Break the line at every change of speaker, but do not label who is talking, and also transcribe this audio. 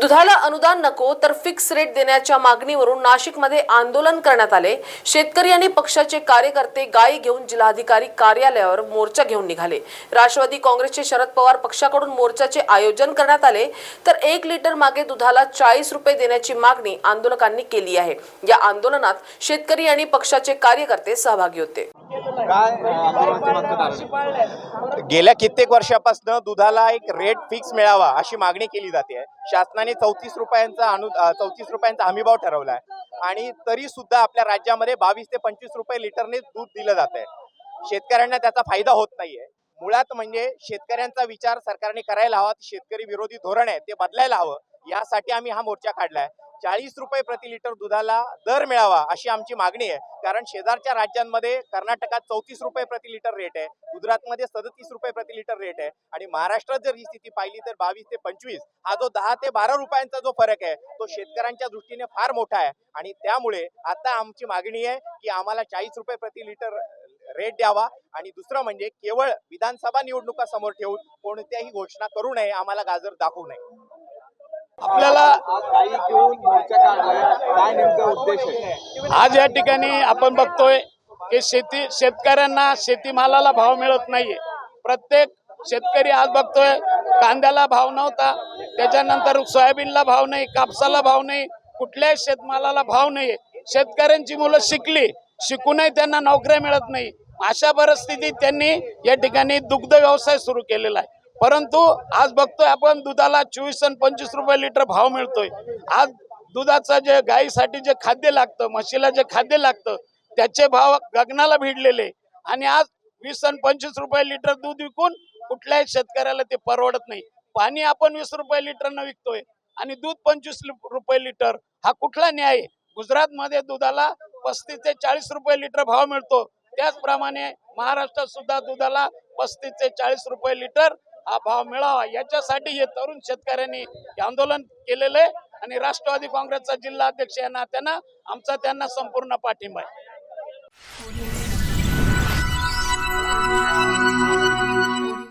दुधाला अनुदान नको तर फिक्स रेट देण्याच्या मागणीवरून नाशिकमध्ये आंदोलन करण्यात आले. शेतकरी आणि पक्षाचे कार्यकर्ते गायी घेऊन जिल्हाधिकारी कार्यालयावर मोर्चा घेऊन निघाले. राष्ट्रवादी काँग्रेसचे शरद पवार पक्षाकडून मोर्चाचे आयोजन करण्यात आले. तर एक लिटर मागे दुधाला चाळीस रुपये देण्याची मागणी आंदोलकांनी केली आहे. या आंदोलनात शेतकरी आणि पक्षाचे कार्यकर्ते सहभागी होते.
काय?
गेल्या कित्येक वर्षापासून दुधाला एक रेट फिक्स मिळावा अशी मागणी केली जाते. शासनाने चौतीस रुपयांचा अनु चौतीस रुपयांचा हमीभाव ठरवला आहे आणि तरी सुद्धा आपल्या राज्यामध्ये बावीस ते पंचवीस रुपये लिटरने दूध दिलं जात आहे शेतकऱ्यांना त्याचा फायदा होत नाहीये. मुळात म्हणजे शेतकऱ्यांचा विचार सरकारने करायला हवा शेतकरी विरोधी धोरण आहे ते बदलायला हवं. यासाठी आम्ही हा मोर्चा काढलाय. चाळीस रुपये प्रति लिटर दुधाला दर मिळावा अशी आमची मागणी आहे. कारण शेजारच्या राज्यांमध्ये कर्नाटकात चौतीस रुपये प्रति लिटर रेट आहे. गुजरातमध्ये सदतीस रुपये प्रति लिटर रेट आहे. आणि महाराष्ट्रात जर ही स्थिती पाहिली तर बावीस ते पंचवीस हा जो दहा ते बारा रुपयांचा जो फरक आहे तो शेतकऱ्यांच्या दृष्टीने फार मोठा आहे. आणि त्यामुळे आता आमची मागणी आहे की आम्हाला चाळीस रुपये प्रति लिटर रेट द्यावा. आणि दुसरं म्हणजे केवळ विधानसभा निवडणुका समोर ठेवून कोणत्याही घोषणा करू नये आम्हाला गाजर दाखवू नये.
आपल्याला आज काय उद्देश आहे
आज या ठिकाणी आपण बघतोय की शेती शेतकऱ्यांना शेतीमालाला भाव मिळत नाहीये. प्रत्येक शेतकरी आज बघतोय कांद्याला भाव नव्हता. त्याच्यानंतर सोयाबीनला भाव नाही कापसाला भाव नाही कुठल्याही शेतमालाला भाव नाही शेतकऱ्यांची मुलं शिकली शिकूनही त्यांना नोकऱ्या मिळत नाही. अशा परिस्थितीत त्यांनी या ठिकाणी दुग्ध व्यवसाय सुरू केलेला आहे. परंतु आज बघतोय आपण दुधाला चोवीस आणि पंचवीस रुपये लिटर भाव मिळतोय. आज दुधाचं जे गायीसाठी जे खाद्य लागतं म्हशीला जे खाद्य लागतं त्याचे भाव गगनाला भिडलेले. आणि आज वीस आणि पंचवीस रुपये लिटर दूध विकून कुठल्याही शेतकऱ्याला ते परवडत नाही. पाणी आपण वीस रुपये लिटरनं विकतोय आणि दूध पंचवीस रुपये लिटर हा कुठला न्याय? आहे? गुजरातमध्ये दुधाला पस्तीस ते चाळीस रुपये लिटर भाव मिळतो. त्याचप्रमाणे महाराष्ट्रात सुद्धा दुधाला पस्तीस ते चाळीस रुपये लिटर हा भाव मिळावा. याच्यासाठी हे तरुण शेतकऱ्यांनी आंदोलन केलेलं आहे. आणि राष्ट्रवादी काँग्रेसचा जिल्हा अध्यक्ष या नात्यानं आमचा त्यांना संपूर्ण पाठिंबा आहे.